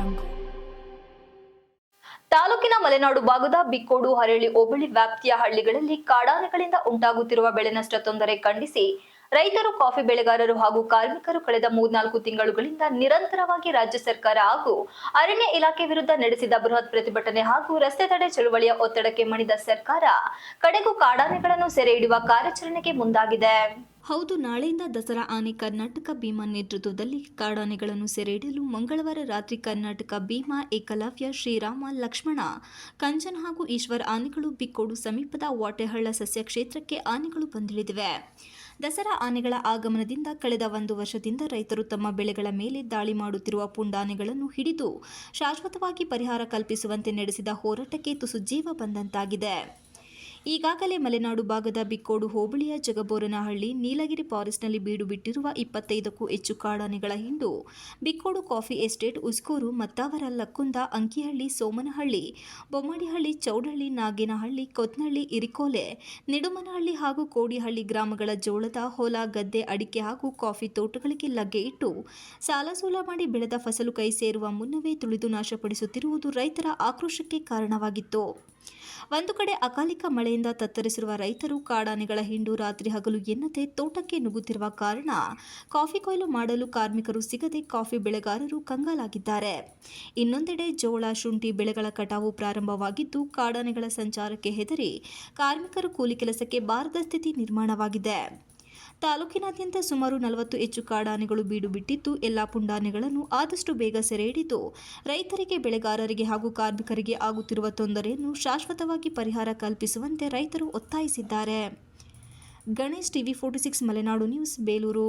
ಜಂಗು. ತಾಲೂಕಿನ ಮಲೆನಾಡು ಭಾಗದ ಬಿಕ್ಕೋಡು, ಹರಳಿ, ಹೋಬಳಿ ವ್ಯಾಪ್ತಿಯ ಹಳ್ಳಿಗಳಲ್ಲಿ ಕಾಡಾನೆಗಳಿಂದ ಉಂಟಾಗುತ್ತಿರುವ ಬೆಳೆ ನಷ್ಟ ತೊಂದರೆ ಖಂಡಿಸಿ ರೈತರು ಕಾಫಿ ಬೆಳೆಗಾರರು ಹಾಗೂ ಕಾರ್ಮಿಕರು ಕಳೆದ ಮೂರ್ನಾಲ್ಕು ತಿಂಗಳುಗಳಿಂದ ನಿರಂತರವಾಗಿ ರಾಜ್ಯ ಸರ್ಕಾರ ಹಾಗೂ ಅರಣ್ಯ ಇಲಾಖೆ ವಿರುದ್ಧ ನಡೆಸಿದ ಬೃಹತ್ ಪ್ರತಿಭಟನೆ ಹಾಗೂ ರಸ್ತೆ ತಡೆ ಚಳುವಳಿಯ ಒತ್ತಡಕ್ಕೆ ಮಣಿದ ಸರ್ಕಾರ, ಕಡೆಗೂ ಕಾಡಾನೆಗಳನ್ನು ಸೆರೆ ಹಿಡಿಯುವ ಕಾರ್ಯಾಚರಣೆಗೆ ಮುಂದಾಗಿದೆ. ಹೌದು, ನಾಳೆಯಿಂದ ದಸರಾ ಆನೆ ಕರ್ನಾಟಕ ಭೀಮಾ ನೇತೃತ್ವದಲ್ಲಿ ಕಾಡಾನೆಗಳನ್ನು ಸೆರೆ ಹಿಡಿಯಲು ಮಂಗಳವಾರ ರಾತ್ರಿ ಕರ್ನಾಟಕ ಭೀಮಾ ಏಕಲವ್ಯ ಶ್ರೀರಾಮ ಲಕ್ಷ್ಮಣ, ಕಂಚನ್ ಹಾಗೂ ಈಶ್ವರ್ ಆನೆಗಳು ಬಿಕ್ಕೋಡು ಸಮೀಪದ ವಾಟೆಹಳ್ಳ ಸಸ್ಯ ಕ್ಷೇತ್ರಕ್ಕೆ ಆನೆಗಳು ಬಂದಿಳಿದಿವೆ. ದಸರಾ ಆನೆಗಳ ಆಗಮನದಿಂದ ಕಳೆದ ಒಂದು ವರ್ಷದಿಂದ ರೈತರು ತಮ್ಮ ಬೆಳೆಗಳ ಮೇಲೆ ದಾಳಿ ಮಾಡುತ್ತಿರುವ ಪುಂಡಾನೆಗಳನ್ನು ಹಿಡಿದು ಶಾಶ್ವತವಾಗಿ ಪರಿಹಾರ ಕಲ್ಪಿಸುವಂತೆ ನಡೆಸಿದ ಹೋರಾಟಕ್ಕೆ ತುಸು ಜೀವ ಬಂದಂತಾಗಿದೆ. ಈಗಾಗಲೇ ಮಲೆನಾಡು ಭಾಗದ ಬಿಕ್ಕೋಡು ಹೋಬಳಿಯ ಜಗಬೋರನಹಳ್ಳಿ, ನೀಲಗಿರಿ ಫಾರೆಸ್ಟ್ನಲ್ಲಿ ಬೀಡು ಬಿಟ್ಟಿರುವ ಇಪ್ಪತ್ತೈದಕ್ಕೂ ಹೆಚ್ಚು ಕಾಡಾನೆಗಳ ಹಿಂಡು. ಬಿಕ್ಕೋಡು ಕಾಫಿ ಎಸ್ಟೇಟ್, ಉಸ್ಕೂರು, ಮತ್ತಾವರ, ಲಕ್ಕುಂದ, ಅಂಕಿಹಳ್ಳಿ, ಸೋಮನಹಳ್ಳಿ, ಬೊಮ್ಮಡಿಹಳ್ಳಿ, ಚೌಡಹಳ್ಳಿ, ನಾಗೇನಹಳ್ಳಿ, ಕೊತ್ನಹಳ್ಳಿ, ಇರಿಕೋಲೆ, ನಿಡುಮನಹಳ್ಳಿ ಹಾಗೂ ಕೋಡಿಹಳ್ಳಿ ಗ್ರಾಮಗಳ ಜೋಳದ, ಹೊಲ, ಗದ್ದೆ, ಅಡಿಕೆ ಹಾಗೂ ಕಾಫಿ ತೋಟಗಳಿಗೆ ಲಗ್ಗೆ ಇಟ್ಟು ಸಾಲಸೂಲ ಮಾಡಿ ಬೆಳೆದ ಫಸಲು ಕೈ ಸೇರುವ ಮುನ್ನವೇ ತುಳಿದು ನಾಶಪಡಿಸುತ್ತಿರುವುದು ರೈತರ ಆಕ್ರೋಶಕ್ಕೆ ಕಾರಣವಾಗಿತ್ತು. ಒಂದು ಕಡೆ ಅಕಾಲಿಕ ಮಳೆಯಿಂದ ತತ್ತರಿಸಿರುವ ರೈತರು ಕಾಡಾನೆಗಳ ಹಿಂಡು ರಾತ್ರಿ ಹಗಲು ಎನ್ನದೆ ತೋಟಕ್ಕೆ ನುಗ್ಗುತ್ತಿರುವ ಕಾರಣ ಕಾಫಿ ಕೊಯ್ಲು ಮಾಡಲು ಕಾರ್ಮಿಕರು ಸಿಗದೆ ಕಾಫಿ ಬೆಳೆಗಾರರು ಕಂಗಾಲಾಗಿದ್ದಾರೆ. ಇನ್ನೊಂದೆಡೆ ಜೋಳ, ಶುಂಠಿ ಬೆಳೆಗಳ ಕಟಾವು ಪ್ರಾರಂಭವಾಗಿದ್ದು ಕಾಡಾನೆಗಳ ಸಂಚಾರಕ್ಕೆ ಹೆದರಿ ಕಾರ್ಮಿಕರು ಕೂಲಿ ಕೆಲಸಕ್ಕೆ ಬಾರದ ಸ್ಥಿತಿ ನಿರ್ಮಾಣವಾಗಿದೆ. ತಾಲೂಕಿನಾದ್ಯಂತ ಸುಮಾರು ನಲವತ್ತು ಹೆಚ್ಚು ಕಾಡಾನೆಗಳು ಬೀಡು ಬಿಟ್ಟಿದ್ದು, ಎಲ್ಲಾ ಪುಂಡಾನೆಗಳನ್ನು ಆದಷ್ಟು ಬೇಗ ಸೆರೆ ಹಿಡಿದು ರೈತರಿಗೆ, ಬೆಳೆಗಾರರಿಗೆ ಹಾಗೂ ಕಾರ್ಮಿಕರಿಗೆ ಆಗುತ್ತಿರುವ ತೊಂದರೆಯನ್ನು ಶಾಶ್ವತವಾಗಿ ಪರಿಹಾರ ಕಲ್ಪಿಸುವಂತೆ ರೈತರು ಒತ್ತಾಯಿಸಿದ್ದಾರೆ. Ganesh TV forty six Malenadu news, Belur.